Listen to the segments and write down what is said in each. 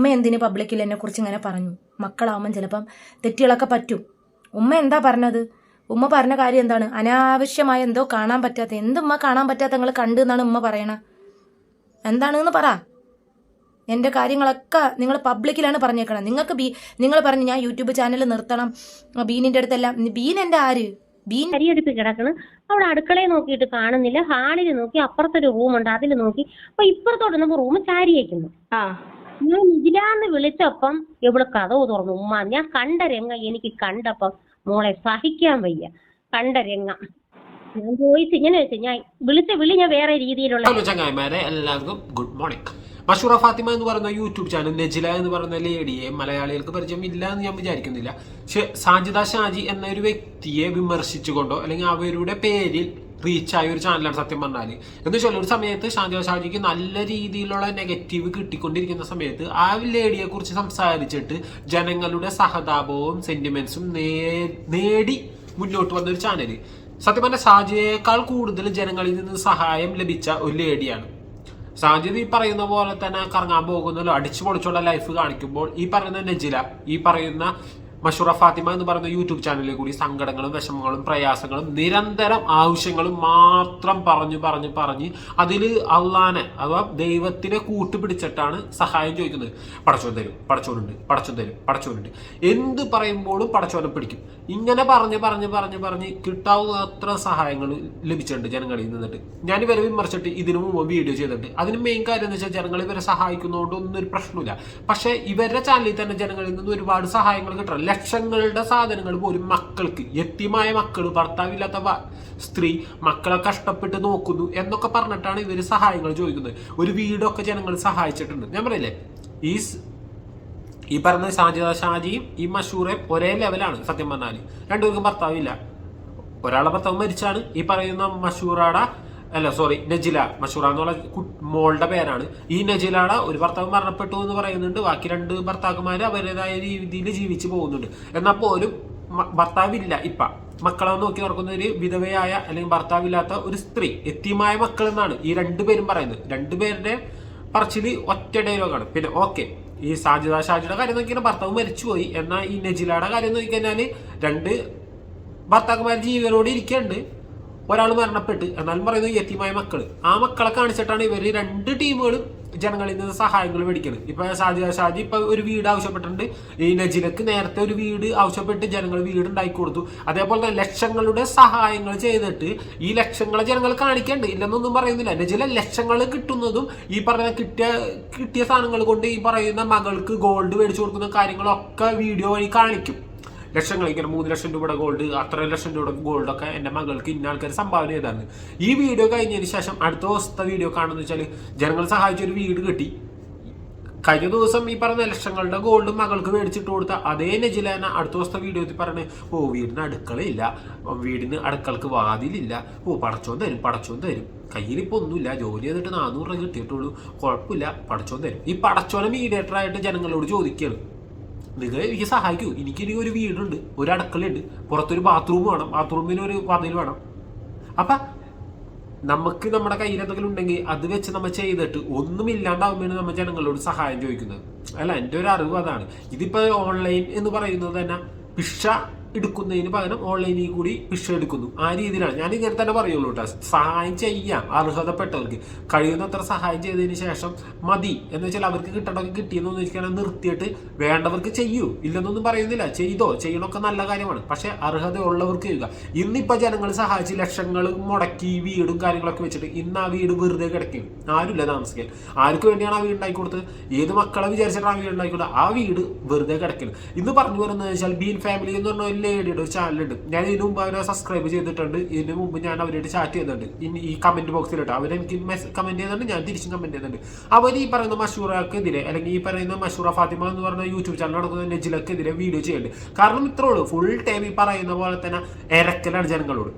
ഉമ്മ എന്തിന് പബ്ലിക്കിൽ എന്നെക്കുറിച്ച് ഇങ്ങനെ പറഞ്ഞു? മക്കളാവുമ്പം ചിലപ്പം തെറ്റുകളൊക്കെ പറ്റും. ഉമ്മ എന്താ പറഞ്ഞത്? ഉമ്മ പറഞ്ഞ കാര്യം എന്താണ്? അനാവശ്യമായ എന്തോ കാണാൻ പറ്റാത്ത എന്തുമ്മ കാണാൻ പറ്റാത്ത നിങ്ങൾ കണ്ടു എന്നാണ് ഉമ്മ പറയണ? എന്താണെന്ന് പറ. എന്റെ കാര്യങ്ങളൊക്കെ നിങ്ങൾ പബ്ലിക്കിലാണ് പറഞ്ഞേക്കണം. നിങ്ങൾക്ക് ബീ നിങ്ങൾ പറഞ്ഞു ഞാൻ യൂട്യൂബ് ചാനൽ നിർത്തണം. ബീനിന്റെ അടുത്തെല്ലാം ബീൻ എന്റെ ആര്? ബീൻ അരിയടുപ്പ് കിടക്കണം. അവിടെ അടുക്കളയെ നോക്കിയിട്ട് കാണുന്നില്ല. ഹാളിൽ നോക്കി അപ്പുറത്തൊരു റൂമുണ്ട് അതിൽ നോക്കി. അപ്പൊ ഇപ്പുറത്തോട്ട് നമ്മൾ റൂം ചാരിയേക്കുന്നു. ആ. ഞാൻ ഇതിലാന്ന് വിളിച്ചപ്പം ഇവൾ കഥവ് തുറന്നു. ഉമ്മ ഞാൻ കണ്ട രംഗം എനിക്ക് കണ്ടപ്പം മോളെ സഹിക്കാൻ വയ്യ. കണ്ട രംഗം. ഞാൻ ചോദിച്ചു ഇങ്ങനെ വെച്ചു ഞാൻ വിളിച്ച വിളി ഞാൻ വേറെ രീതിയിലുള്ള എല്ലാവർക്കും ഗുഡ് മോർണിംഗ്. മഷൂറ ഫാത്തിമ എന്ന് പറയുന്ന യൂട്യൂബ് ചാനൽ നെജില എന്ന് പറയുന്ന ലേഡിയെ മലയാളികൾക്ക് പരിചയം ഇല്ല എന്ന് ഞാൻ വിചാരിക്കുന്നില്ല. പക്ഷെ സാജിദ ഷാജി എന്ന ഒരു വ്യക്തിയെ വിമർശിച്ചുകൊണ്ടോ അല്ലെങ്കിൽ അവരുടെ പേരിൽ റീച്ചായ ഒരു ചാനലാണ് സത്യം പറഞ്ഞാൽ എന്ന് വെച്ചാൽ ഒരു സമയത്ത് ശാന്തി ഷാജിക്ക് നല്ല രീതിയിലുള്ള നെഗറ്റീവ് കിട്ടിക്കൊണ്ടിരിക്കുന്ന സമയത്ത് ആ ലേഡിയെ കുറിച്ച് സംസാരിച്ചിട്ട് ജനങ്ങളുടെ സഹതാപവും സെന്റിമെന്റ്സും നേടി മുന്നോട്ട് വന്ന ഒരു ചാനൽ സത്യം പറഞ്ഞ ഷാജിയേക്കാൾ കൂടുതൽ ജനങ്ങളിൽ നിന്ന് സഹായം ലഭിച്ച ഒരു ലേഡിയാണ് സാജിദ് ഈ പറയുന്ന പോലെ തന്നെ കറങ്ങാൻ പോകുന്നല്ലോ അടിച്ചു പൊളിച്ചുള്ള ലൈഫ് കാണിക്കുമ്പോൾ ഈ പറയുന്ന നജില ഈ പറയുന്ന മഷൂറ ഫാത്തിമ എന്ന് പറയുന്ന യൂട്യൂബ് ചാനലിൽ കൂടി സങ്കടങ്ങളും വിഷമങ്ങളും പ്രയാസങ്ങളും നിരന്തരം ആവശ്യങ്ങളും മാത്രം പറഞ്ഞു പറഞ്ഞു പറഞ്ഞ് അതിൽ അള്ളാനെ അഥവാ ദൈവത്തിനെ കൂട്ടുപിടിച്ചിട്ടാണ് സഹായം ചോദിക്കുന്നത്. പടച്ചോൻ തരും പടച്ചോനുണ്ട് പടച്ചോൻ തരും പടച്ചോനുണ്ട്. എന്ത് പറയുമ്പോഴും പടച്ചോനെ പിടിക്കും. ഇങ്ങനെ പറഞ്ഞ് പറഞ്ഞ് പറഞ്ഞ് പറഞ്ഞ് കിട്ടാവുന്ന അത്ര സഹായങ്ങൾ ലഭിച്ചിട്ടുണ്ട് ജനങ്ങളിൽ നിന്നിട്ട്. ഞാൻ ഇവരെ വിമർശിച്ചിട്ട് ഇതിനു മുമ്പ് വീഡിയോ ചെയ്തിട്ടുണ്ട് അതിന് മെയിൻ കാര്യം എന്ന് വെച്ചാൽ ജനങ്ങൾ ഇവരെ സഹായിക്കുന്നതുകൊണ്ട് ഒന്നും ഒരു പ്രശ്നമില്ല പക്ഷേ ഇവരുടെ ചാനലിൽ തന്നെ ജനങ്ങളിൽ നിന്ന് ഒരുപാട് സഹായങ്ങൾ കിട്ടണം. ലക്ഷങ്ങളുടെ സാധനങ്ങൾ പോലും മക്കൾക്ക് എത്തിയമായ മക്കൾ ഭർത്താവില്ലാത്ത സ്ത്രീ മക്കളെ കഷ്ടപ്പെട്ട് നോക്കുന്നു എന്നൊക്കെ പറഞ്ഞിട്ടാണ് ഇവർ സഹായങ്ങൾ ചോദിക്കുന്നത്. ഒരു വീടൊക്കെ ജനങ്ങൾ സഹായിച്ചിട്ടുണ്ട്. ഞാൻ പറയില്ലേ? ഈ ഈ പറഞ്ഞ ഷാജിദ ഷാജിയും ഈ മഷൂറയും ഒരേ ലെവലാണ് സത്യം പറഞ്ഞാൽ രണ്ടുപേർക്കും ഭർത്താവില്ല. ഒരാളെ ഭർത്താവ് മരിച്ചാണ്. ഈ പറയുന്ന മഷൂറയുടെ അല്ല സോറി നജില മഷൂറ എന്നുള്ള മോളുടെ പേരാണ്. ഈ നജിലയുടെ ഒരു ഭർത്താവ് മരണപ്പെട്ടു എന്ന് പറയുന്നുണ്ട്. ബാക്കി രണ്ട് ഭർത്താക്കന്മാർ അവരുടേതായ രീതിയിൽ ജീവിച്ചു പോകുന്നുണ്ട്. എന്നാൽ പോലും ഭർത്താവില്ല ഇപ്പ. മക്കളെ നോക്കി നടക്കുന്ന ഒരു വിധവയായ അല്ലെങ്കിൽ ഭർത്താവില്ലാത്ത ഒരു സ്ത്രീ എത്തിയമായ മക്കൾ എന്നാണ് ഈ രണ്ടുപേരും പറയുന്നത്. രണ്ടുപേരുടെ പറച്ചിൽ ഒറ്റ ഡയലോഗാണ് പിന്നെ ഓക്കെ ഈ സാജിദ ഷാജിയുടെ കാര്യം നോക്കിയാൽ ഭർത്താവ് മരിച്ചുപോയി. എന്നാൽ ഈ നജിലയുടെ കാര്യം നോക്കിക്കഴിഞ്ഞാൽ രണ്ട് ഭർത്താക്കന്മാർ ജീവനോട് ഇരിക്കുന്നുണ്ട്. ഒരാൾ മരണപ്പെട്ട് എന്നാലും പറയുന്നത് യത്തിമായ മക്കൾ ആ മക്കളെ കാണിച്ചിട്ടാണ് ഇവർ രണ്ട് ടീമുകളും ജനങ്ങളിൽ നിന്ന് സഹായങ്ങൾ മേടിക്കുന്നത് ഇപ്പൊ ഷാജി ഷാജി ഇപ്പൊ ഒരു വീട് ആവശ്യപ്പെട്ടിട്ടുണ്ട്. ഈ നജിലക്ക് നേരത്തെ ഒരു വീട് ആവശ്യപ്പെട്ട് ജനങ്ങൾ വീട് ഉണ്ടാക്കി കൊടുത്തു. അതേപോലെ തന്നെ ലക്ഷങ്ങളുടെ സഹായങ്ങൾ ചെയ്തിട്ട് ഈ ലക്ഷങ്ങളെ ജനങ്ങൾ കാണിക്കേണ്ട. ഇല്ലെന്നൊന്നും പറയുന്നില്ല. നജില ലക്ഷങ്ങൾ കിട്ടുന്നതും ഈ പറയുന്ന കിട്ടിയ കിട്ടിയ സാധനങ്ങൾ കൊണ്ട് ഈ പറയുന്ന മകൾക്ക് ഗോൾഡ് മേടിച്ചു കൊടുക്കുന്ന കാര്യങ്ങളൊക്കെ വീഡിയോ വഴി കാണിക്കും. ലക്ഷങ്ങൾ ഇങ്ങനെ മൂന്ന് ലക്ഷം രൂപയുടെ ഗോൾഡ് അത്ര ലക്ഷം രൂപയുടെ ഗോൾഡ് ഒക്കെ എന്റെ മകൾക്ക് ഇന്ന ആൾക്കാർ സംഭാവന ചെയ്താണ് ഈ വീഡിയോ കഴിഞ്ഞതിന് ശേഷം അടുത്ത ദിവസത്തെ വീഡിയോ കാണുന്ന വെച്ചാൽ ജനങ്ങൾ സഹായിച്ച ഒരു വീട് കിട്ടി. കഴിഞ്ഞ ദിവസം ഈ പറഞ്ഞ ലക്ഷങ്ങളുടെ ഗോൾഡ് മകൾക്ക് മേടിച്ചിട്ട് കൊടുത്ത അതേ നജിലേന അടുത്ത ദിവസത്തെ വീഡിയോയിൽ പറഞ്ഞ് ഓ വീടിന് അടുക്കളയില്ല. വീടിന് അടുക്കളക്ക് വാതിലില്ല. ഓ പടച്ചോൻ തരും പടച്ചോൻ തരും. കയ്യിൽ ഇപ്പോൾ ഒന്നുമില്ല. ജോലി ചെയ്തിട്ട് നാനൂറ് രൂപ കിട്ടിയിട്ടുള്ളൂ. കുഴപ്പമില്ല. പടച്ചോൻ തരും. ഈ പടച്ചോനെ മീഡിയേറ്ററായിട്ട് ജനങ്ങളോട് ചോദിക്കുകയാണ്. നിങ്ങൾ എനിക്ക് സഹായിക്കൂ. എനിക്ക് ഒരു വീടുണ്ട് ഒരു അടുക്കളയുണ്ട്. പുറത്തൊരു ബാത്റൂം വേണം. ബാത്റൂമിന് ഒരു വാതിൽ വേണം. അപ്പൊ നമുക്ക് നമ്മുടെ കയ്യിൽ എന്തെങ്കിലും ഉണ്ടെങ്കിൽ അത് വെച്ച് നമ്മൾ ചെയ്തിട്ട് ഒന്നും ഇല്ലാണ്ടാവുമ്പോഴാണ് നമ്മൾ ജനങ്ങളോട് സഹായം ചോദിക്കുന്നത്. അല്ല എന്റെ ഒരു അറിവ് അതാണ്. ഇതിപ്പോൾ ഓൺലൈൻ എന്ന് പറയുന്നത് തന്നെ പിഷ എടുക്കുന്നതിന് പകരം ഓൺലൈനിൽ കൂടി ഭിക്ഷ എടുക്കുന്നു. ആ രീതിയിലാണ്. ഞാൻ ഇങ്ങനെ തന്നെ പറയുള്ളൂ കേട്ടോ. സഹായം ചെയ്യാം. അർഹതപ്പെട്ടവർക്ക് കഴിയുന്നത്ര സഹായം ചെയ്തതിന് ശേഷം മതി. എന്ന് വെച്ചാൽ അവർക്ക് കിട്ടണമൊക്കെ കിട്ടിയെന്ന് വെച്ചാൽ നിർത്തിയിട്ട് വേണ്ടവർക്ക് ചെയ്യൂ. ഇല്ലെന്നൊന്നും പറയുന്നില്ല. ചെയ്തോ? ചെയ്യണമൊക്കെ നല്ല കാര്യമാണ്. പക്ഷേ അർഹതയുള്ളവർക്ക് ചെയ്യുക. ഇന്നിപ്പോൾ ജനങ്ങൾ സഹായിച്ച് ലക്ഷങ്ങൾ മുടക്കി വീടും കാര്യങ്ങളൊക്കെ വെച്ചിട്ട് ഇന്ന് ആ വീട് വെറുതെ കിടക്കും. ആരുമില്ല താമസിക്കാൻ. ആർക്ക് വേണ്ടിയാണ് ആ വീട് ഉണ്ടാക്കി ഏത് മക്കളെ വിചാരിച്ചിട്ടാണ് ആ വീട് ഉണ്ടാക്കി ആ വീട് വെറുതെ കിടക്കില്ല ഇന്ന് പറഞ്ഞു വരുന്നത് വെച്ചാൽ ബീൻ ഫാമിലി എന്ന് പറഞ്ഞ ഒരു ലേഡിയുടെ ഒരു ചാനലുണ്ട് ഞാൻ ഇതിനു മുമ്പ് അവരെ സബ്സ്ക്രൈബ് ചെയ്തിട്ടുണ്ട്. ഇതിനു മുമ്പ് ഞാൻ അവരായിട്ട് ചാറ്റ് ചെയ്യുന്നുണ്ട്. ഇനി ഈ കമന്റ് ബോക്സിലിട്ട് അവരെനിക്ക് കമന്റ് ചെയ്യുന്നുണ്ട് ഞാൻ തിരിച്ചും കമന്റ് ചെയ്യുന്നുണ്ട്. അവർ ഈ പറയുന്ന മഷൂറക്കെതിരെ അല്ലെങ്കിൽ ഈ പറയുന്ന മഷൂറ ഫാത്തിമ എന്ന് പറഞ്ഞ യൂട്യൂബ് ചാനൽ നടക്കുന്ന നെജിലക്കെതിരെ വീഡിയോ ചെയ്യുന്നുണ്ട്. കാരണം ഇത്രേ ഉള്ളൂ. ഫുൾ ടൈം ഈ പറയുന്ന പോലെ തന്നെ ഇരക്കലാണ് ജനങ്ങളോട്.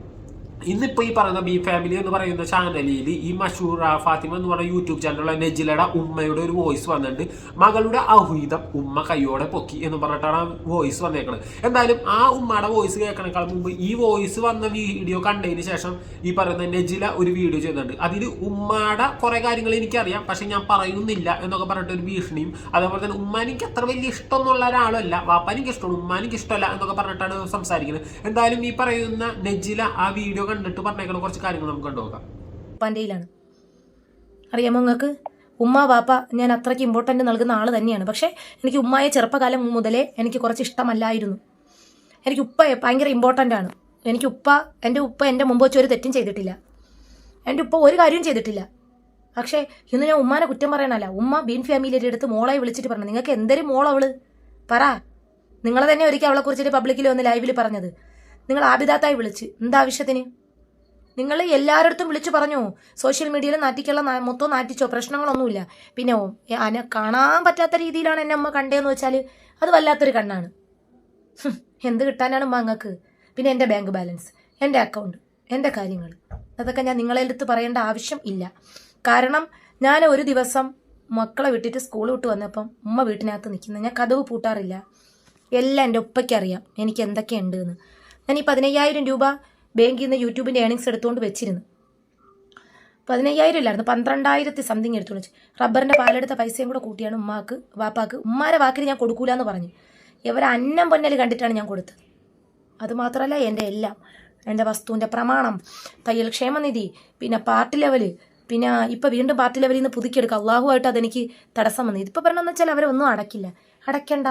ഇന്നിപ്പോ ഈ പറയുന്ന ബി ഫാമിലി എന്ന് പറയുന്ന ചാനലിൽ ഈ മഷൂർ ഫാത്തിമ എന്ന് പറയുന്ന യൂട്യൂബ് ചാനലുള്ള നെജിലയുടെ ഉമ്മയുടെ ഒരു വോയിസ് വന്നിട്ടുണ്ട്. മകളുടെ അഹുഹിതം ഉമ്മ കൈയോടെ പൊക്കി എന്ന് പറഞ്ഞിട്ടാണ് ആ വോയിസ് വന്നേക്കുന്നത് എന്തായാലും ആ ഉമ്മയുടെ വോയിസ് കേൾക്കണേക്കാൾ മുമ്പ് ഈ വോയിസ് വന്ന വീഡിയോ കണ്ടതിന് ശേഷം ഈ പറയുന്ന നെജില ഒരു വീഡിയോ ചെയ്യുന്നുണ്ട്. അതിൽ ഉമ്മയുടെ കുറെ കാര്യങ്ങൾ എനിക്കറിയാം. പക്ഷെ ഞാൻ പറയുന്നില്ല എന്നൊക്കെ പറഞ്ഞിട്ട് ഒരു ഭീഷണിയും അതേപോലെ തന്നെ ഉമ്മ എനിക്ക് അത്ര വലിയ ഇഷ്ടമൊന്നുള്ള ഒരാളല്ല. വാപ്പ എനിക്ക് ഇഷ്ടമാണ് ഇഷ്ടമല്ല എന്നൊക്കെ പറഞ്ഞിട്ടാണ് സംസാരിക്കുന്നത്. എന്തായാലും ഈ പറയുന്ന നെജില ആ വീഡിയോ കണ്ടിട്ട് പറഞ്ഞേക്കണ കുറച്ച് കാര്യങ്ങൾ നമുക്ക് കണ്ടുനോക്കാം ഉപ്പാന്റെയിലാണ്. അറിയാമോ നിങ്ങൾക്ക്? ഉമ്മ വാപ്പ ഞാൻ അത്രയ്ക്ക് ഇമ്പോർട്ടന്റ് നൽകുന്ന ആൾ തന്നെയാണ്. പക്ഷേ എനിക്ക് ഉമ്മയെ ചെറുപ്പകാലം മുതലേ എനിക്ക് കുറച്ച് ഇഷ്ടമല്ലായിരുന്നു. എനിക്ക് ഉപ്പ ഭയങ്കര ഇമ്പോർട്ടന്റ് ആണ്. എനിക്ക് ഉപ്പ എന്റെ ഉപ്പ എന്റെ മുമ്പ് വെച്ച് ഒരു തെറ്റും ചെയ്തിട്ടില്ല. എന്റെ ഉപ്പ ഒരു കാര്യവും ചെയ്തിട്ടില്ല. പക്ഷേ ഇന്ന് ഞാൻ ഉമ്മാനെ കുറ്റം പറയാനല്ല ഉമ്മ ബീൻ ഫാമിലിയുടെ അടുത്ത് മോളെ വിളിച്ചിട്ട് പറഞ്ഞു. നിങ്ങൾക്ക് എന്തൊരു അവൾ? പറ. നിങ്ങൾ തന്നെ ഒരിക്കൽ അവളെ കുറിച്ചിട്ട് പബ്ലിക്കിൽ വന്ന് ലൈവിൽ പറഞ്ഞത്. നിങ്ങൾ ആബിദാത്തായി വിളിച്ച്. എന്താവശ്യത്തിന് നിങ്ങൾ എല്ലാവരുടെ വിളിച്ചു പറഞ്ഞു. സോഷ്യൽ മീഡിയയിൽ നാറ്റിക്കുള്ള മൊത്തം നാറ്റിച്ചോ പ്രശ്നങ്ങളൊന്നുമില്ല. പിന്നെ അതിനെ കാണാൻ പറ്റാത്ത രീതിയിലാണ് എന്നെ അമ്മ കണ്ടതെന്ന് വെച്ചാൽ അത് വല്ലാത്തൊരു കണ്ണാണ്. എന്ത് കിട്ടാനാണ് അമ്മ അങ്ങക്ക്? പിന്നെ എന്റെ ബാങ്ക് ബാലൻസ് എന്റെ അക്കൗണ്ട് എന്റെ കാര്യങ്ങൾ അതൊക്കെ ഞാൻ നിങ്ങളെ അടുത്ത് പറയേണ്ട ആവശ്യം ഇല്ല. കാരണം ഞാൻ ഒരു ദിവസം മക്കളെ വിട്ടിട്ട് സ്കൂൾ വിട്ട് വന്നപ്പം ഉമ്മ വീട്ടിനകത്ത് നിൽക്കുന്നത് ഞാൻ കഥവ് പൂട്ടാറില്ല. എല്ലാം എന്റെ ഉപ്പയ്ക്കറിയാം എനിക്ക് എന്തൊക്കെയുണ്ട് എന്ന് ഞാൻ ഈ പതിനയ്യായിരം രൂപ ബാങ്കിൽ നിന്ന് യൂട്യൂബിന്റെ ഏണിങ്സ് എടുത്തുകൊണ്ട് വെച്ചിരുന്നു. പതിനയ്യായിരം ഇല്ലായിരുന്നു പന്ത്രണ്ടായിരത്തി സംതിങ് എടുത്തുകൊണ്ട് വെച്ചു. റബ്ബറിന്റെ പാലെടുത്ത പൈസയും കൂടെ കൂട്ടിയാണ് ഉമ്മാക്ക് വാപ്പാക്ക്. ഉമ്മാരെ വാക്കിന് ഞാൻ കൊടുക്കൂല എന്ന് പറഞ്ഞു. ഇവരെ അന്നം പൊന്നൽ കണ്ടിട്ടാണ് ഞാൻ കൊടുത്തത്. അതുമാത്രമല്ല എന്റെ എല്ലാം. എന്റെ വസ്തുവിന്റെ പ്രമാണം തയ്യൽ ക്ഷേമനിധി പിന്നെ പാർട്ടി ലെവൽ. പിന്നെ ഇപ്പം വീണ്ടും പാർട്ടി ലെവലിൽ നിന്ന് പുതുക്കിയെടുക്കുക. അള്ളാഹുമായിട്ട് അതെനിക്ക് തടസ്സം വന്നു. ഇതിപ്പോൾ പറഞ്ഞതെന്ന് വെച്ചാൽ അവരൊന്നും അടയ്ക്കില്ല അടയ്ക്കണ്ട.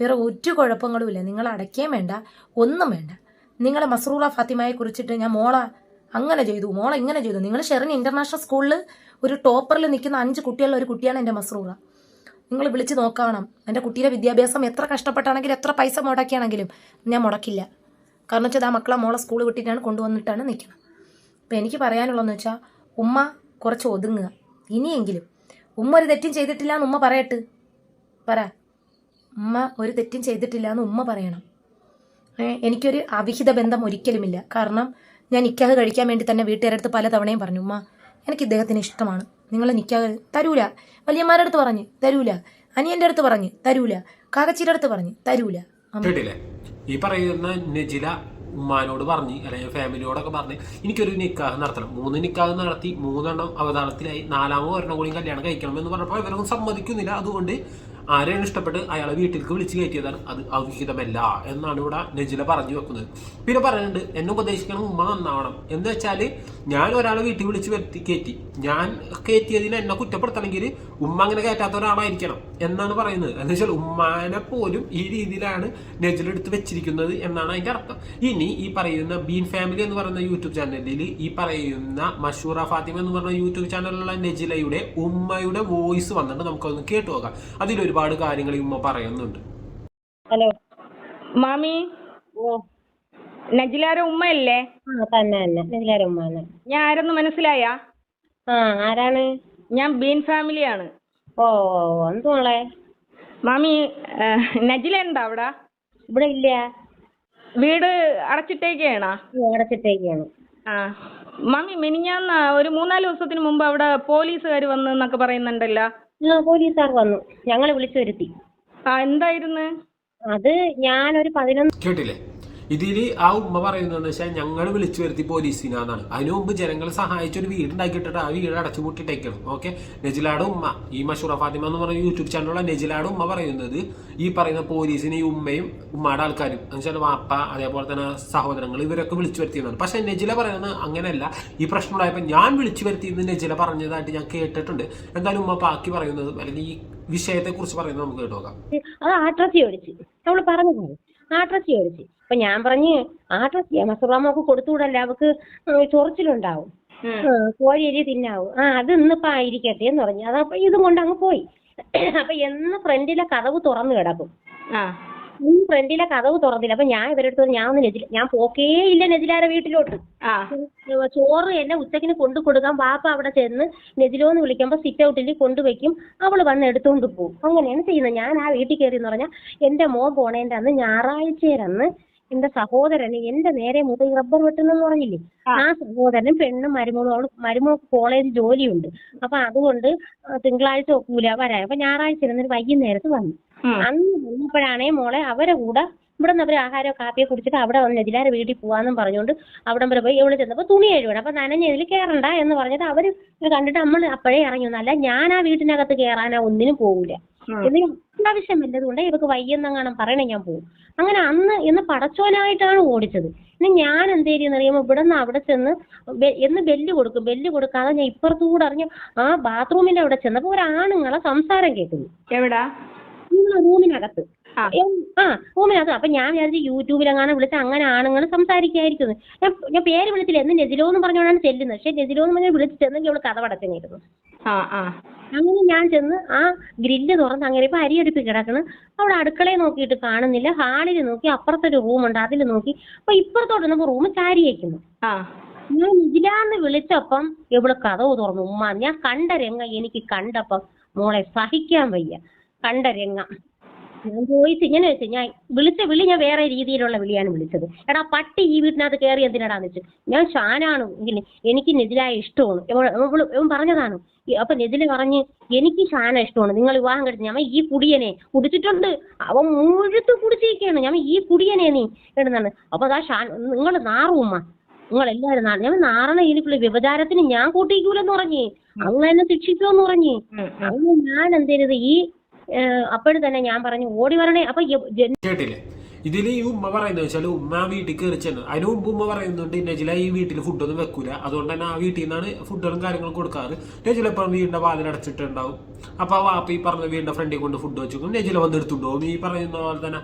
വേറെ ഒരു കുഴപ്പങ്ങളുമില്ല നിങ്ങൾ അടയ്ക്കുകയും വേണ്ട ഒന്നും വേണ്ട. നിങ്ങളെ മസ്റൂറ ഫാത്തിമയെ കുറിച്ചിട്ട് ഞാൻ മോള അങ്ങനെ ചെയ്തു മോളെ ഇങ്ങനെ ചെയ്തു. നിങ്ങൾ ഷെറിൻ ഇന്റർനാഷണൽ സ്കൂളിൽ ഒരു ടോപ്പറിൽ നിൽക്കുന്ന അഞ്ച് കുട്ടികളുടെ ഒരു കുട്ടിയാണ് എന്റെ മസ്റൂറ. നിങ്ങൾ വിളിച്ച് നോക്കണം. എന്റെ കുട്ടിയുടെ വിദ്യാഭ്യാസം എത്ര കഷ്ടപ്പെട്ടാണെങ്കിലും എത്ര പൈസ മുടക്കിയാണെങ്കിലും ഞാൻ മുടക്കില്ല. കാരണം വെച്ചാൽ ആ മക്കളെ മോളെ സ്കൂൾ വിട്ടിട്ടാണ് കൊണ്ടുവന്നിട്ടാണ് നിൽക്കണം അപ്പം എനിക്ക് പറയാനുള്ളതെന്ന് വെച്ചാൽ ഉമ്മ കുറച്ച് ഒതുങ്ങുക. ഇനിയെങ്കിലും ഉമ്മ ഒരു തെറ്റും ചെയ്തിട്ടില്ല എന്ന് ഉമ്മ പറയട്ട്. പറ. ഉമ്മ ഒരു തെറ്റും ചെയ്തിട്ടില്ല എന്ന് ഉമ്മ പറയണം. എനിക്കൊരു അവിഹിത ബന്ധം ഒരിക്കലുമില്ല. കാരണം ഞാൻ നിക്കാഹ് കഴിക്കാൻ വേണ്ടി തന്നെ വീട്ടുകാരടുത്ത് പല തവണയും പറഞ്ഞു ഉമ്മ എനിക്ക് ഇദ്ദേഹത്തിന് ഇഷ്ടമാണ്. നിങ്ങൾ നിക്കാഹ് തരൂല. വലിയമാരുടെ അടുത്ത് പറഞ്ഞ് തരൂല. അനിയന്റെ അടുത്ത് പറഞ്ഞ് തരൂല. കാകച്ചിയുടെ അടുത്ത് പറഞ്ഞ് തരൂല. കേട്ടില്ലേ? ഈ പറയുന്ന നജില ഉമ്മാനോട് പറഞ്ഞ് അല്ലെങ്കിൽ ഫാമിലിയോടൊക്കെ പറഞ്ഞ് എനിക്കൊരു നിക്കാഹ് നടത്തണം. മൂന്ന് നിക്കാഹ് നടത്തി മൂന്നെണ്ണം അവതാളത്തിലായി നാലാമോ ഒരെണ്ണം കൂടി കല്യാണം കഴിക്കണം എന്ന് പറഞ്ഞപ്പോൾ ഇവരൊന്നും സമ്മതിക്കുന്നില്ല. അതുകൊണ്ട് ആരെയാണ് ഇഷ്ടപ്പെട്ട് അയാളെ വീട്ടിലേക്ക് വിളിച്ചു കയറ്റിയതാണ് അത് അവിഹിതമല്ല എന്നാണ് ഇവിടെ നജില പറഞ്ഞു വെക്കുന്നത്. പിന്നെ പറയുന്നുണ്ട് എന്നെ ഉപദേശിക്കണം ഉമ്മ നന്നാവണം. എന്ന് വെച്ചാൽ ഞാൻ ഒരാളെ വീട്ടിൽ വിളിച്ച് വരുത്തി കയറ്റി. ഞാൻ കയറ്റിയതിന് എന്നെ കുറ്റപ്പെടുത്തണമെങ്കിൽ ഉമ്മ അങ്ങനെ കയറ്റാത്ത ഒരാളായിരിക്കണം എന്നാണ് പറയുന്നത്. എന്ന് വെച്ചാൽ ഉമ്മാനെ പോലും ഈ രീതിയിലാണ് നെജിലെടുത്ത് വെച്ചിരിക്കുന്നത് എന്നാണ് അതിന്റെ അർത്ഥം. ഇനി ഈ പറയുന്ന ബീൻ ഫാമിലി എന്ന് പറയുന്ന യൂട്യൂബ് ചാനലിൽ ഈ പറയുന്ന മഷൂറ ഫാത്തിമ എന്ന് പറയുന്ന യൂട്യൂബ് ചാനലിലുള്ള നെജിലയുടെ ഉമ്മയുടെ വോയിസ് വന്നിട്ട് നമുക്കൊന്ന് കേട്ടു നോക്കാം. അതിൽ ഒരുപാട് കാര്യങ്ങൾ ഈ ഉമ്മ പറയുന്നുണ്ട്. ഹലോ. മാമി? ഓ. നജിലാര ഉമ്മയല്ലേ? തന്നെ തന്നെ. നെജിലാരെ ഉമ്മ ഞാൻ ആരെന്ന് മനസ്സിലായാ? ആ ആരാണ്? ഞാൻ ബീൻ ഫാമിലിയാണ് ഓ ഓ, മാമി നജില ഉണ്ടോ അവിടെ? ഇവിടെ ഇല്ല. വീട് അടച്ചിട്ടേക്കാണോ? അടച്ചിട്ടേക്കാണ്. ആ മാമി മിനിഞ്ഞാന്ന് ഒരു മൂന്നാൽ ദിവസത്തിന് മുമ്പ് അവിടെ പോലീസുകാർ വന്നു എന്നൊക്കെ പറയുന്നുണ്ടല്ലോ. ആ പോലീസുകാർ വന്നു. ഞങ്ങളെ വിളിച്ചു വരുത്തി. ആ എന്തായിരുന്നു? അത് ഞാനൊരു പതിനൊന്ന് കേട്ടില്ലേ? ഇതിൽ ആ ഉമ്മ പറയുന്നതെന്ന് വെച്ചാൽ ഞങ്ങൾ വിളിച്ചു വരുത്തി പോലീസിനാന്നാണ് അതിനു മുമ്പ് ജനങ്ങളെ സഹായിച്ച ഒരു വീട് ഉണ്ടാക്കിയിട്ടിട്ട് ആ വീട് അടച്ചുപൂട്ടിട്ടേക്കണം ഓക്കെ നെജിലാട് ഉമ്മ ഈ മഷൂറ ഫാത്തിമ എന്ന് പറയുന്ന യൂട്യൂബ് ചാനലുള്ള നെജിലാട് ഉമ്മ പറയുന്നത് ഈ പറയുന്ന പോലീസിന് ഈ ഉമ്മയും ഉമ്മയുടെ ആൾക്കാരും എന്ന് വെച്ചാൽ വാപ്പ അതേപോലെ തന്നെ സഹോദരങ്ങൾ ഇവരൊക്കെ വിളിച്ചു വരുത്തിയതാണ് പക്ഷെ നെജില പറയുന്നത് അങ്ങനെയല്ല ഈ പ്രശ്നം ഉണ്ടായപ്പോൾ ഞാൻ വിളിച്ചു വരുത്തിയെന്ന് നെജില പറഞ്ഞതായിട്ട് ഞാൻ കേട്ടിട്ടുണ്ട് എന്തായാലും ഉമ്മ ബാക്കി പറയുന്നത് അല്ലെങ്കിൽ ഈ വിഷയത്തെക്കുറിച്ച് പറയുന്നത് നമുക്ക് കേട്ടോക്കാം അത് ആട്രസി നമ്മൾ അവൾ പറഞ്ഞതാണ് ഡ്രസ്സ് ചോദിച്ച്. അപ്പൊ ഞാൻ പറഞ്ഞ് ആ ആട്രസി മസുറാമൊക്കെ കൊടുത്തുകൂടല്ല അവക്ക് ചൊറിച്ചിലുണ്ടാവും. ആ, കോഴിയരി തിന്നാവും. ആ അത് ഇന്നിപ്പോ ആയിരിക്കട്ടെ എന്ന് പറഞ്ഞു. അതപ്പൊ ഇതും കൊണ്ട് അങ്ങ് പോയി. അപ്പൊ എന്ന് ഫ്രണ്ടിലെ കതവ് തുറന്നു കിടക്കും. ഇന്ന് ഫ്രണ്ടിലെ കതവ് തുറന്നില്ല. അപ്പൊ ഞാൻ ഇവരുടെ അടുത്ത് പറഞ്ഞു, ഞാൻ ഒന്ന് നെജില ഞാൻ പോക്കേ ഇല്ല നെജിലാരെ വീട്ടിലോട്ട്. ആ. ചോറ് എന്നെ ഉച്ചക്കിന് കൊണ്ടു കൊടുക്കാൻ വാപ്പ അവിടെ ചെന്ന് നെജിലോന്ന് വിളിക്കുമ്പോ സിറ്റ് ഔട്ടിൽ കൊണ്ടുവയ്ക്കും അവൾ വന്ന് എടുത്തോണ്ട് പോകും അങ്ങനെയാണ് ചെയ്യുന്നത്. ഞാൻ ആ വീട്ടിൽ കയറി എന്ന് പറഞ്ഞാൽ എന്റെ മോൻ പോണേന്റെ അന്ന് ഞായറാഴ്ചയിലന്ന് അന്ന് എന്റെ സഹോദരന് എന്റെ നേരെ മുതൽ റബ്ബർ വെട്ടുന്നെന്ന് പറഞ്ഞില്ലേ ആ. സഹോദരൻ സഹോദരനും പെണ്ണും മരുമോളും മരുമോൾക്ക് കോളേജ് ജോലിയുണ്ട് അപ്പൊ അതുകൊണ്ട് തിങ്കളാഴ്ച ഒക്കൂല വരാൻ അപ്പൊ ഞായറാഴ്ച ഇരുന്നിട്ട് വൈകുന്നേരത്ത് വന്നു. അന്ന് വന്നപ്പോഴാണേ മോളെ അവരെ കൂടെ ഇവിടെ നിന്ന് അവർ ആഹാരം കാപ്പിയെ കുടിച്ചിട്ട് അവിടെ വന്ന് എതിലാരെ വീട്ടിൽ പോവാന്നും പറഞ്ഞുകൊണ്ട് അവിടെ വരെ പോയി ഇവിടെ ചെന്നപ്പോൾ തുണി കഴുകണം അപ്പൊ നനഞ്ഞതിൽ കയറണ്ട എന്ന് പറഞ്ഞിട്ട് അവർ കണ്ടിട്ട് നമ്മൾ അപ്പോഴേ ഇറങ്ങി വന്നു. അല്ല ഞാൻ ആ വീട്ടിനകത്ത് കയറാനാ ഒന്നിനും പോകൂല എന്തെങ്കിലും ഇതിന് അതുകൊണ്ട് ഇവർക്ക് വയ്യെന്നെങ്ങാനും പറയണേ ഞാൻ പോകും അങ്ങനെ അന്ന് എന്ന് പടച്ചോനായിട്ടാണ് ഓടിച്ചത്. ഇനി ഞാൻ എന്തേരിയെന്ന് അറിയുമ്പോൾ ഇവിടെ നിന്ന് അവിടെ ചെന്ന് എന്ന് ബെല്ല് കൊടുക്കും. ബെല്ല് കൊടുക്കാതെ ഞാൻ ഇപ്പുറത്തുകൂടെ അറിഞ്ഞ് ആ ബാത്റൂമിന്റെ അവിടെ ചെന്നപ്പോ ഒരാണുങ്ങളെ സംസാരം കേൾക്കുന്നു. എവിടാ? റൂമിനകത്ത്. ആ. റൂമിനകത്ത്. അപ്പൊ ഞാൻ വിചാരിച്ചു യൂട്യൂബിലെങ്ങാനും വിളിച്ച് അങ്ങനെ ആണുങ്ങൾ സംസാരിക്കായിരിക്കുന്നു. ഞാൻ ഞാൻ പേര് വിളിച്ചില്ല. എന്ന് നെജിലോ എന്ന് പറഞ്ഞോണ്ടാണ് ചെല്ലുന്നത്. പക്ഷെ നെജിലോ എന്ന് പറഞ്ഞാൽ വിളിച്ച് ചെന്നെങ്കിൽ അവൾ കഥ പടച്ചനായിരുന്നു ആ ആ. അങ്ങനെ ഞാൻ ചെന്ന് ആ ഗ്രില്ല് തുറന്ന് അങ്ങനെ ഇപ്പൊ അരിയടുപ്പ് കിടക്കണ്. അവിടെ അടുക്കളയെ നോക്കിയിട്ട് കാണുന്നില്ല. ഹാളിൽ നോക്കി അപ്പുറത്തൊരു റൂമുണ്ട്. അതിൽ നോക്കി. അപ്പൊ ഇപ്പുറത്തോട്ട് വന്നപ്പോ റൂം ചാരിയേക്കുന്നു ഞാൻ നിജിലാന്ന് വിളിച്ചപ്പം ഇവൾ കഥവ് തുറന്നു. ഉമ്മ ഞാൻ കണ്ട രംഗം എനിക്ക് കണ്ടപ്പം മോളെ സഹിക്കാൻ വയ്യ. കണ്ട രംഗം ഞാൻ ചോദിച്ചു ഇങ്ങനെ വെച്ചു ഞാൻ വിളിച്ച വിളി ഞാൻ വേറെ രീതിയിലുള്ള വിളിയാണ് വിളിച്ചത്. എടാ പട്ടി ഈ വീട്ടിനകത്ത് കയറി എന്തിനാടാന്ന് വെച്ചു ഞാൻ ഷാനാണ് എങ്കിൽ എനിക്ക് നെതിലായ ഇഷ്ടമാണ്. ഇവൻ പറഞ്ഞതാണ്. അപ്പൊ നെതിൽ പറഞ്ഞ് എനിക്ക് ഷാന ഇഷ്ടമാണ്. നിങ്ങൾ വിവാഹം കഴിച്ചു ഞാൻ ഈ കുടിയനെ കുടിച്ചിട്ടുണ്ട്. അവൻ മുഴുത്ത് കുടിച്ചിരിക്കുകയാണ്. ഞാൻ ഈ കുടിയനെ നീ എന്നാണ് അപ്പൊ അതാ ഷാൻ നിങ്ങൾ നാറുമ്മ നിങ്ങൾ എല്ലാവരും നാ ഞാൻ നാറണ ഇതിലുള്ള വ്യഭിചാരത്തിന് ഞാൻ കൂട്ടിക്കൂലെന്ന് പറഞ്ഞേ. അങ്ങനെ ശിക്ഷിക്കുമെന്ന് പറഞ്ഞ്. അന്ന് ഞാൻ എന്തേരുത് ഈ അപ്പോഴും തന്നെ ഞാൻ പറഞ്ഞു ഓടി വരണേ. അപ്പൊ കേട്ടില്ലേ? ഇതിൽ ഈ ഉമ്മ പറയുന്നത് വെച്ചാൽ ഉമ്മ ആ വീട്ടിൽ കയറി ചെന്ന് അതിന് മുമ്പ് ഉമ്മ പറയുന്നുണ്ട് നജില ഈ വീട്ടിൽ ഫുഡൊന്നും വെക്കൂല. അതുകൊണ്ട് തന്നെ ആ വീട്ടിൽ നിന്നാണ് ഫുഡുകളും കാര്യങ്ങളും കൊടുക്കാറ്. നജില ഇപ്പം വീടിന്റെ വാതിൽ അടച്ചിട്ടുണ്ടാവും. അപ്പൊ ആ വാപ്പ ഈ പറഞ്ഞ വീടിന്റെ ഫ്രണ്ടിൽ കൊണ്ട് ഫുഡ് വെച്ചു നജില വന്ന് ഈ പറയുന്ന പോലെ തന്നെ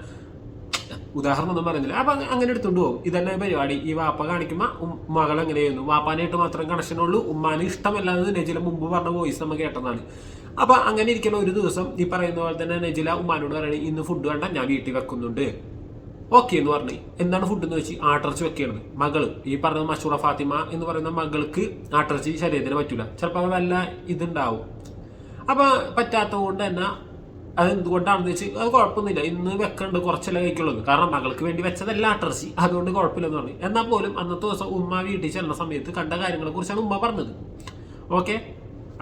ഉദാഹരണം ഒന്നും പറയുന്നില്ല. അപ്പൊ അങ്ങനെ എടുത്തുകൊണ്ട് പോകും. ഇതന്നെ പരിപാടി. ഈ വാപ്പ കാണിക്കുമ്പോൾ മകൾ എങ്ങനെ ചെയ്യുന്നു? വാപ്പാനായിട്ട് മാത്രം കണക്ഷൻ ഉള്ളൂ ഉമ്മാന് ഇഷ്ടമല്ലാന്ന് നെജില മുമ്പ് പറഞ്ഞ വോയിസ് നമ്മൾ കേട്ടതാണ്. അപ്പൊ അങ്ങനെ ഇരിക്കുന്ന ഒരു ദിവസം ഈ പറയുന്ന പോലെ തന്നെ നെജില ഉമ്മാനോട് പറയണേ ഇന്ന് ഫുഡ് വേണ്ട ഞാൻ വീട്ടിൽ വെക്കുന്നുണ്ട്. ഓക്കെ എന്ന് പറഞ്ഞു. എന്താണ് ഫുഡ് എന്ന് വെച്ച്? ആട്ടർച്ച് വെക്കുന്നത് മകൾ. ഈ പറഞ്ഞ മഷൂറ ഫാത്തിമ എന്ന് പറയുന്ന മകൾക്ക് ആട്ടർച്ച് ശരീരത്തിന് പറ്റൂല. ചിലപ്പോൾ വല്ല ഇതുണ്ടാവും. അപ്പൊ പറ്റാത്തത് കൊണ്ട് തന്നെ അത് എന്തുകൊണ്ടാണെന്ന് വെച്ച് അത് കുഴപ്പമൊന്നുമില്ല. ഇന്ന് വെക്കണ്ട് കുറച്ചല്ലേ കഴിക്കുള്ളൂ. കാരണം മകൾക്ക് വേണ്ടി വെച്ചതല്ല അട്ടർച്ചി അതുകൊണ്ട് കുഴപ്പമില്ലെന്ന് പറഞ്ഞു. എന്നാൽ പോലും അന്നത്തെ ദിവസം ഉമ്മ വീട്ടിൽ ചെല്ലുന്ന സമയത്ത് കണ്ട കാര്യങ്ങളെ കുറിച്ചാണ് ഉമ്മ പറഞ്ഞത്. ഓക്കെ?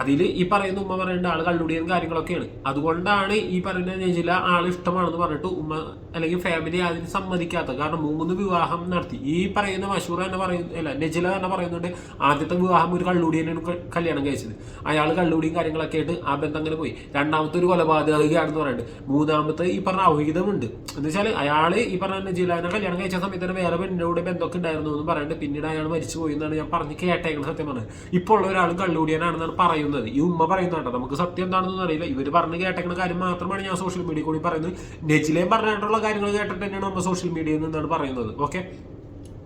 അതിൽ ഈ പറയുന്ന ഉമ്മ പറയേണ്ട ആൾ കള്ളുടിയും കാര്യങ്ങളൊക്കെയാണ്. അതുകൊണ്ടാണ് ഈ പറയുന്ന ചേച്ചിയിൽ ആൾ ഇഷ്ടമാണെന്ന് പറഞ്ഞിട്ട് ഉമ്മ അല്ലെങ്കിൽ ഫാമിലി അതിന് സമ്മതിക്കാത്ത. കാരണം മൂന്ന് വിവാഹം നടത്തി. ഈ പറയുന്ന മഷൂർ തന്നെ പറയുന്നു അല്ല നെജില തന്നെ പറയുന്നുണ്ട് ആദ്യത്തെ വിവാഹം ഒരു കള്ളുടിയനാണ് കല്യാണം കഴിച്ചത്. അയാൾ കള്ളുടിയും കാര്യങ്ങളൊക്കെ ആയിട്ട് ആ ബന്ധം അങ്ങനെ പോയി. രണ്ടാമത്തെ ഒരു കൊലപാതകയാണെന്ന് പറയുന്നത് മൂന്നാമത്തെ ഈ പറഞ്ഞ ഔഹിതമുണ്ട് എന്ന് വെച്ചാൽ അയാൾ ഈ പറഞ്ഞ നെജിലാനെ കല്യാണം കഴിച്ച സമയത്ത് തന്നെ വേറെ പെണ്ണിനോട് ബന്ധമൊക്കെ ഉണ്ടായിരുന്നു എന്ന് പറയുന്നുണ്ട് പിന്നീട് അയാൾ മരിച്ചു പോയി എന്നാണ് ഞാൻ പറഞ്ഞ് കേട്ടേക്കുന്നത് സത്യം പറഞ്ഞത്. ഇപ്പോൾ ഉള്ള ഒരാളും കള്ളുടിയനാണെന്നാണ് പറയുന്നത്. ഈ ഉമ്മ പറയുന്നുണ്ട് നമുക്ക് സത്യം എന്താണെന്നൊന്നും അറിയില്ല. ഇവർ പറഞ്ഞ് കേട്ടേക്കുന്ന കാര്യം മാത്രമാണ് ഞാൻ സോഷ്യൽ മീഡിയ കൂടി പറയുന്നത്. നെജിലേം പറഞ്ഞിട്ടുള്ള കാര്യങ്ങൾ കേട്ടിട്ട് തന്നെയാണ് നമ്മൾ സോഷ്യൽ മീഡിയയിൽ നിന്നാണ് പറയുന്നത്. ഓക്കെ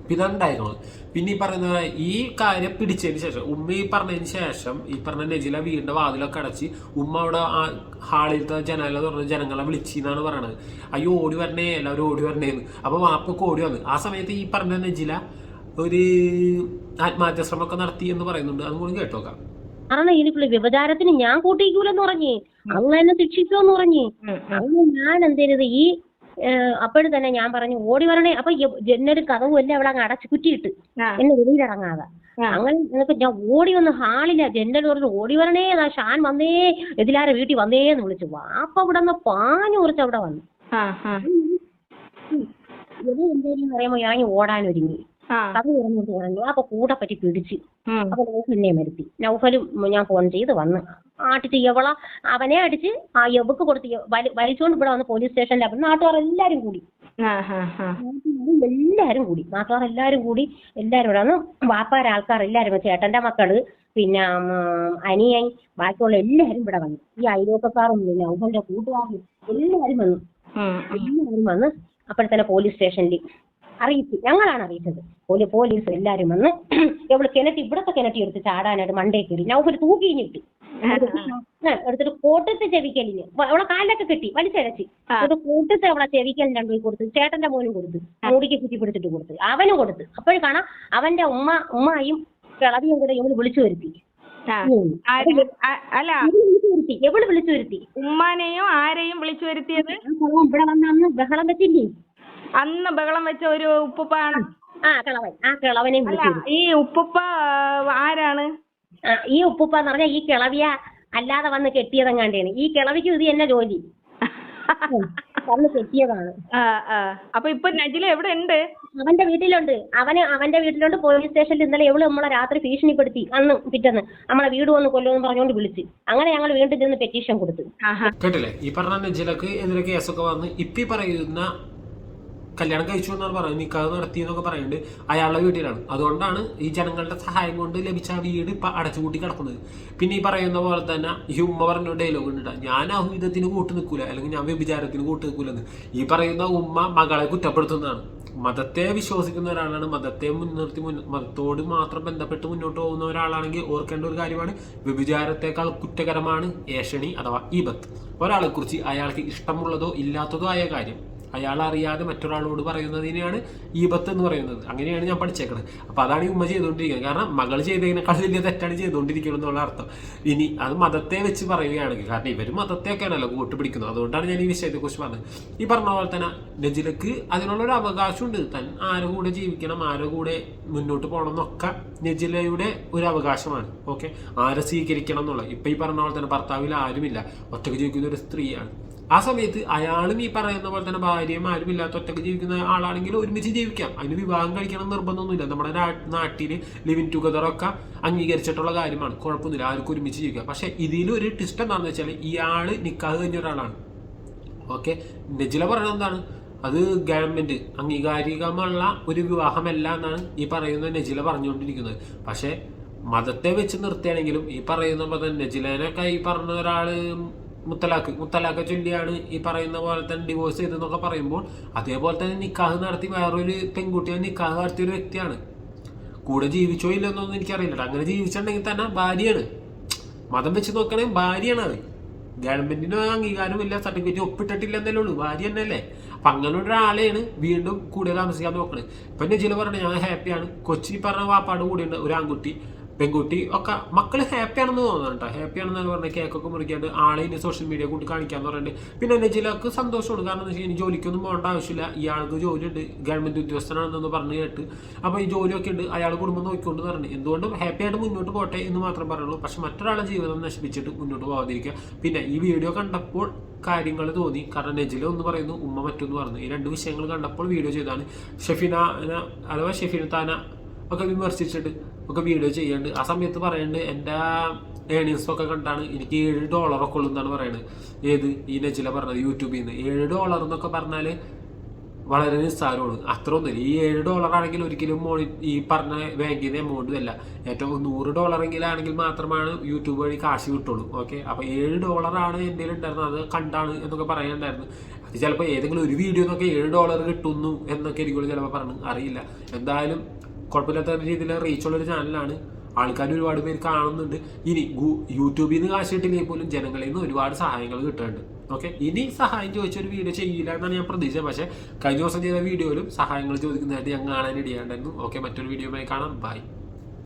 പിന്നെ ഉണ്ടായിരുന്നത് പിന്നെ ഈ പറയുന്ന ഈ കാര്യം പിടിച്ചതിന് ശേഷം ഉമ്മ ഈ പറഞ്ഞതിന് ശേഷം ഈ പറഞ്ഞ നെജില വീടിന്റെ വാതിലൊക്കെ അടച്ച് ഉമ്മ അവിടെ ആ ഹാളിലത്തെ ജനല തുറന്ന് ജനങ്ങളെ വിളിച്ചെന്നാണ് പറയണത്. അയ്യോ ഓടി വരണേ എല്ലാവരും ഓടി വരണേന്ന്. അപ്പൊ വാപ്പൊക്കെ ഓടി വന്നു. ആ സമയത്ത് ഈ പറഞ്ഞ നെജില ഒരു ആത്മഹത്യാ ശ്രമമൊക്കെ നടത്തി എന്ന് പറയുന്നുണ്ട്. അതും കൂടി കേട്ടോക്കാം കാരണം ഇതിലുള്ള വ്യവചാരത്തിന് ഞാൻ കൂട്ടിക്കൂലെന്ന് പറഞ്ഞേ അങ്ങനെ ശിക്ഷിക്കോന്ന് ശിക്ഷിക്കുമെന്ന് അങ്ങനെ ഞാൻ എന്തേരുത് ഈ അപ്പോഴും തന്നെ ഞാൻ പറഞ്ഞു ഓടി വരണേ. അപ്പൊ എന്നൊരു കഥവും എല്ലാം അവിടെ അങ്ങ് അടച്ചു കുറ്റിയിട്ട് എന്നെ വെളിയിലിറങ്ങാതെ. അങ്ങനെ നിനക്ക് ഞാൻ ഓടി വന്ന് ഹാളില്ല ജനൽ പറഞ്ഞു ഓടി വരണേ ഷാൻ വന്നേ എതിലാരെ വീട്ടിൽ വന്നേ എന്ന് വിളിച്ചു വാപ്പ ഇവിടെ നിന്ന് പാഞ്ഞു കുറിച്ച് അവിടെ വന്നു. ഇത് എന്തേലും പറയുമ്പോ ഞാൻ ഓടാൻ ഒരുങ്ങി. കഥ തുറന്നിട്ട് പറഞ്ഞു അപ്പൊ കൂടെ പറ്റി പിടിച്ച്. അപ്പൊ നൗഫലിനെ വരുത്തി. നൗഫലും ഞാൻ ഫോൺ ചെയ്ത് വന്ന്. ആട്ടിച്ച് എവള അവനെ അടിച്ച് ആ യവക്ക് കൊടുത്ത് വലിച്ചോണ്ട് ഇവിടെ വന്ന് പോലീസ് സ്റ്റേഷനിൽ അപ്പൊ നാട്ടുകാർ എല്ലാരും കൂടി. എല്ലാരും കൂടി. നാട്ടുകാർ എല്ലാരും കൂടി എല്ലാരും കൂടെ വന്ന് വാപ്പാര ആൾക്കാർ എല്ലാരും ചേട്ടന്റെ മക്കൾ പിന്നെ അനിയായി അനിയൻ ബാക്കിയുള്ള എല്ലാരും ഇവിടെ വന്നു. ഈ അയൽവക്കക്കാരും നൗഫലിന്റെ കൂട്ടുകാരും എല്ലാരും വന്നു. എല്ലാരും വന്ന് അപ്പോഴത്തന്നെ പോലീസ് സ്റ്റേഷനിൽ അറിയിച്ചു. ഞങ്ങളാണ് അറിയിച്ചത്. പോലീ പോലീസ് എല്ലാരും വന്ന് എവൾ കിണറ്റി ഇവിടത്തെ കിണറ്റി എടുത്ത് ചാടാനായിട്ട് മണ്ടേ കയറി തൂക്കി തൂക്കിഞ്ഞിട്ട് എടുത്തിട്ട് കോട്ടത്തെ ചെവിക്കലിന് അവളെ കാലിലൊക്കെ കെട്ടി വലിച്ചഴച്ച്. ഒരു കൂട്ടത്തെ അവളെ ചെവിക്കലിന് രണ്ടു പോയി കൊടുത്തു ചേട്ടന്റെ മോനും കൊടുത്തു മൂടിക്ക് കുറ്റി പിടിച്ചിട്ട് കൊടുത്തു അവനും കൊടുത്തു. അപ്പോഴും കാണാം അവന്റെ ഉമ്മ ഉമ്മായും കിളവിയും കൂടെ ഇവൾ വിളിച്ചു വരുത്തി. അല്ല. ഇവൾ വിളിച്ചു വരുത്തി. എവൾ വിളിച്ചു വരുത്തി? ഉമ്മാനെയും ആരെയും വിളിച്ചു വരുത്തിയത്? ഇവിടെ വന്ന് അന്ന് ബഹളം വെച്ചില്ലേ? അന്ന് ബഹളം വെച്ച ഒരു ഉപ്പുപ്പാണ്? ആ കിളവൻ. ആ കിളവനെയും അല്ല വിളിച്ചു ഈ ഉപ്പുപ്പ ആരാണ്? ആ ഈ ഉപ്പുപ്പ എന്ന് പറഞ്ഞാൽ ഈ കിളവിയ അല്ലാതെ വന്ന് കെട്ടിയതെങ്ങാണ്ടാണ്. ഈ കിളവിക്ക് ഇത് എന്നെ ജോലി. ഉം. വന്ന് കെട്ടിയതാണ്. ആ ആ. അപ്പൊ ഇപ്പൊ നജില എവിടെ ഉണ്ട് അവന്റെ വീട്ടിലുണ്ട്. അവന് അവന്റെ വീട്ടിലുണ്ട്. പോലീസ് സ്റ്റേഷനിൽ ഇന്നലെ എവൾ നമ്മളെ രാത്രി ഭീഷണിപ്പെടുത്തി അന്ന് പിറ്റന്ന് നമ്മളെ വീട് വന്ന് കൊല്ലുമെന്ന് പറഞ്ഞുകൊണ്ട് വിളിച്ച്. അങ്ങനെ ഞങ്ങൾ വീണ്ടും ചെന്ന് പെറ്റീഷൻ കൊടുത്തു. കേട്ടില്ലേ? ഈ പറഞ്ഞ നജിലക്ക് എതിരെ കേസൊക്കെ വന്ന് ഇപ്പി പറയുന്ന കല്യാണം കഴിച്ചു എന്നാണ് പറയുന്നത്. നിക്കാഹ് നടത്തി എന്നൊക്കെ പറയുന്നുണ്ട്. അയാളുടെ വീട്ടിലാണ്. അതുകൊണ്ടാണ് ഈ ജനങ്ങളുടെ സഹായം കൊണ്ട് ലഭിച്ച വീട് ഇപ്പൊ അടച്ചുപൂട്ടി കിടക്കുന്നത്. പിന്നെ ഈ പറയുന്ന പോലെ തന്നെ ഈ ഉമ്മ പറഞ്ഞ ഡയലോഗ് ഉണ്ട് ഞാൻ അഹുവിധത്തിന് കൂട്ട് നിൽക്കൂല. അല്ലെങ്കിൽ ഞാൻ വ്യഭിചാരത്തിന് കൂട്ട് നിൽക്കൂലെന്ന് ഈ പറയുന്ന ഉമ്മ മകളെ കുറ്റപ്പെടുത്തുന്നതാണ്. മതത്തെ വിശ്വസിക്കുന്ന ഒരാളാണ്. മതത്തെ മുൻനിർത്തി മുൻ മതത്തോട് മാത്രം ബന്ധപ്പെട്ട് മുന്നോട്ട് പോകുന്ന ഒരാളാണെങ്കിൽ ഓർക്കേണ്ട ഒരു കാര്യമാണ്. വ്യഭിചാരത്തെക്കാൾ കുറ്റകരമാണ് ഏഷണി അഥവാ ഒരാളെ കുറിച്ച് അയാൾക്ക് ഇഷ്ടമുള്ളതോ ഇല്ലാത്തതോ ആയ കാര്യം. അയാൾ അറിയാതെ മറ്റൊരാളോട് പറയുന്നതിനെയാണ് ഈപത്ത് എന്ന് പറയുന്നത്. അങ്ങനെയാണ് ഞാൻ പഠിച്ചേക്കുന്നത് അപ്പൊ അതാണ് ഈ ഉമ്മ ചെയ്തുകൊണ്ടിരിക്കുന്നത്. കാരണം മകൾ ചെയ്തതിനേക്കാൾ വലിയ തെറ്റാണ് ചെയ്തുകൊണ്ടിരിക്കുന്നത് എന്നുള്ള അർത്ഥം. ഇനി അത് മതത്തെ വെച്ച് പറയുകയാണെങ്കിൽ കാരണം ഇവർ മതത്തെയൊക്കെയാണല്ലോ കൂട്ടുപിടിക്കുന്നത്. അതുകൊണ്ടാണ് ഞാൻ ഈ വിഷയത്തെക്കുറിച്ച് പറഞ്ഞത്. ഈ പറഞ്ഞ പോലെ തന്നെ നജിലക്ക് അതിനുള്ളൊരു അവകാശമുണ്ട്. താൻ ആരുടെ കൂടെ ജീവിക്കണം ആരുടെ കൂടെ മുന്നോട്ട് പോകണം എന്നൊക്കെ നജിലയുടെ ഒരു അവകാശമാണ്. ഓക്കെ? ആരെ സ്വീകരിക്കണം എന്നുള്ള. ഇപ്പൊ ഈ പറഞ്ഞ പോലെ തന്നെ ഭർത്താവിൽ ആരുമില്ല. ഒറ്റയ്ക്ക് ജീവിക്കുന്ന ഒരു സ്ത്രീയാണ്. ആ സമയത്ത് അയാളും ഈ പറയുന്ന പോലെ തന്നെ ഭാര്യയും ആരും ഇല്ലാത്ത ഒറ്റയ്ക്ക് ജീവിക്കുന്ന ആളാണെങ്കിൽ ഒരുമിച്ച് ജീവിക്കാം. അതിന് വിവാഹം കഴിക്കണം നിർബന്ധമൊന്നുമില്ല. നമ്മുടെ നാട്ടിൽ ടുഗദർ ഒക്കെ അംഗീകരിച്ചിട്ടുള്ള കാര്യമാണ്. കുഴപ്പമൊന്നുമില്ല. ആർക്കും ഒരുമിച്ച് ജീവിക്കാം. പക്ഷെ ഇതിലൊരു ടിസ്റ്റ് എന്താണെന്ന് വെച്ചാൽ ഇയാൾ നിക്കാഹ് കഴിഞ്ഞ ഒരാളാണ്. ഓക്കെ? നെജില പറയുന്നത് എന്താണ്? അത് ഗവൺമെന്റ് അംഗീകാരികമുള്ള ഒരു വിവാഹമല്ല എന്നാണ് ഈ പറയുന്ന നജില പറഞ്ഞുകൊണ്ടിരിക്കുന്നത്. പക്ഷേ മതത്തെ വെച്ച് നിർത്തുകയാണെങ്കിലും ഈ പറയുന്ന പോലെ നജിലേനൊക്കെ ഈ പറഞ്ഞ ഒരാൾ മുത്തലാഖ്. മുത്തലാഖ് ചൊല്ലിയാണ് ഈ പറയുന്ന പോലെ തന്നെ ഡിവോഴ്സ് ചെയ്തെന്നൊക്കെ പറയുമ്പോൾ അതേപോലെ തന്നെ നിക്കാഹ് നടത്തി വേറൊരു പെൺകുട്ടിയെ നിക്കാഹ് നടത്തിയ ഒരു വ്യക്തിയാണ്. കൂടെ ജീവിച്ചോ ഇല്ലെന്നൊന്നും എനിക്കറിയില്ല അങ്ങനെ ജീവിച്ചിട്ടുണ്ടെങ്കിൽ തന്നെ ഭാര്യയാണ്. മതം വെച്ച് നോക്കണമെങ്കിൽ ഭാര്യയാണ് അത് ഗവൺമെന്റിന് അംഗീകാരമില്ല സർട്ടിഫിക്കറ്റ് ഒപ്പിട്ടിട്ടില്ല എന്നല്ലേ ഉള്ളൂ. ഭാര്യ തന്നെയല്ലേ. അപ്പൊ അങ്ങനെ ഒരാളെയാണ് വീണ്ടും കൂടെ താമസിക്കാൻ നോക്കണത് ഇപ്പൊ നെജിൽ പറഞ്ഞു ഞാൻ ഹാപ്പിയാണ് കൊച്ചി പറഞ്ഞ വാപ്പാട് കൂടിയുണ്ട് ഒരു ആൺകുട്ടി. പെൺകുട്ടി ഒക്കെ മക്കൾ ഹാപ്പിയാണെന്ന് തോന്നുന്നു കേട്ടോ. ഹാപ്പിയാണെന്ന് പറഞ്ഞ കേക്കൊക്കെ മുറിക്കാണ്ട് ആളെ ഇനി സോഷ്യൽ മീഡിയ കൊണ്ട് കാണിക്കാന്ന് പറഞ്ഞിട്ട് പിന്നെ നജിലക്ക് സന്തോഷമാണ്. കാരണം എന്താ വെച്ചാൽ ജോലിക്കൊന്നും പോകേണ്ട ആവശ്യമില്ല. ഇയാൾക്ക് ജോലിയുണ്ട്. ഗവൺമെന്റ് ഉദ്യോഗസ്ഥനാണെന്ന് പറഞ്ഞു കേട്ട്. അപ്പൊ ഈ ജോലിയൊക്കെ ഉണ്ട്. അയാൾ കുടുംബം നോക്കിക്കൊണ്ട് പറഞ്ഞു. എന്തുകൊണ്ടും ഹാപ്പി ആയിട്ട് മുന്നോട്ട് പോട്ടെ എന്ന് മാത്രം പറയുള്ളൂ. പക്ഷെ മറ്റൊരാളെ ജീവിതം നശിപ്പിച്ചിട്ട് മുന്നോട്ട് പോകാതിരിക്കുക. പിന്നെ ഈ വീഡിയോ കണ്ടപ്പോൾ കാര്യങ്ങൾ തോന്നി. കാരണം നെജില ഒന്ന് പറയുന്നു ഉമ്മ മറ്റൊന്ന് പറഞ്ഞു. ഈ രണ്ട് വിഷയങ്ങൾ കണ്ടപ്പോൾ വീഡിയോ ചെയ്താണ്. ഷെഫിന അഥവാ ഷെഫിന താന ഒക്കെ വിമർശിച്ചിട്ട് ഒക്കെ വീഡിയോ ചെയ്യാണ്ട്. ആ സമയത്ത് പറയുന്നുണ്ട് എന്റെ ഏണിങ്സ് ഒക്കെ കണ്ടാണ് എനിക്ക് ഏഴ് ഡോളറൊക്കെ ഉള്ളൂ എന്നാണ് പറയുന്നത് ഏത്? ഈ നെജില പറഞ്ഞത് യൂട്യൂബിൽ നിന്ന് ഏഴ് ഡോളർ എന്നൊക്കെ പറഞ്ഞാൽ വളരെ നിസ്സാരമാണ്. അത്ര ഒന്നും ഈ ഏഴ് ഡോളർ ആണെങ്കിൽ ഒരിക്കലും മോണി ഈ പറഞ്ഞ ബാങ്കിന് എമൗണ്ട് അല്ല. ഏറ്റവും നൂറ് ഡോളർ എങ്കിലാണെങ്കിൽ മാത്രമാണ് യൂട്യൂബ് വഴി കാശ് കിട്ടുള്ളൂ. ഓക്കെ അപ്പൊ ഏഴ് ഡോളറാണ് എന്റെ ഉണ്ടായിരുന്നത്. അത് കണ്ടാണ് എന്നൊക്കെ പറയാനുണ്ടായിരുന്നു. അത് ചിലപ്പോൾ ഏതെങ്കിലും ഒരു വീഡിയോ എന്നൊക്കെ ഏഴ് ഡോളർ കിട്ടുന്നു എന്നൊക്കെ എനിക്കുള്ള ചിലപ്പോൾ പറഞ്ഞു അറിയില്ല. എന്തായാലും കുഴപ്പമില്ലാത്ത രീതിയിൽ റീച്ചുള്ള ഒരു ചാനലാണ് ആൾക്കാർ ഒരുപാട് പേര് കാണുന്നുണ്ട്. ഇനി യൂട്യൂബിൽ നിന്ന് കാശ് കിട്ടില്ലെങ്കിൽ പോലും ജനങ്ങളിൽ നിന്ന് ഒരുപാട് സഹായങ്ങൾ കിട്ടുന്നുണ്ട്. ഓക്കെ ഇനി സഹായം ചോദിച്ചൊരു വീഡിയോ ചെയ്യില്ല എന്നാണ് ഞാൻ പ്രതീക്ഷിച്ചത്. പക്ഷേ കഴിഞ്ഞ ദിവസം ചെയ്ത വീഡിയോയിലും സഹായങ്ങൾ ചോദിക്കുന്നതായിട്ട് ഞാൻ കാണാൻ ഇടിയാണ്ടായിരുന്നു ഓക്കെ മറ്റൊരു വീഡിയോയുമായി കാണാം. ബൈ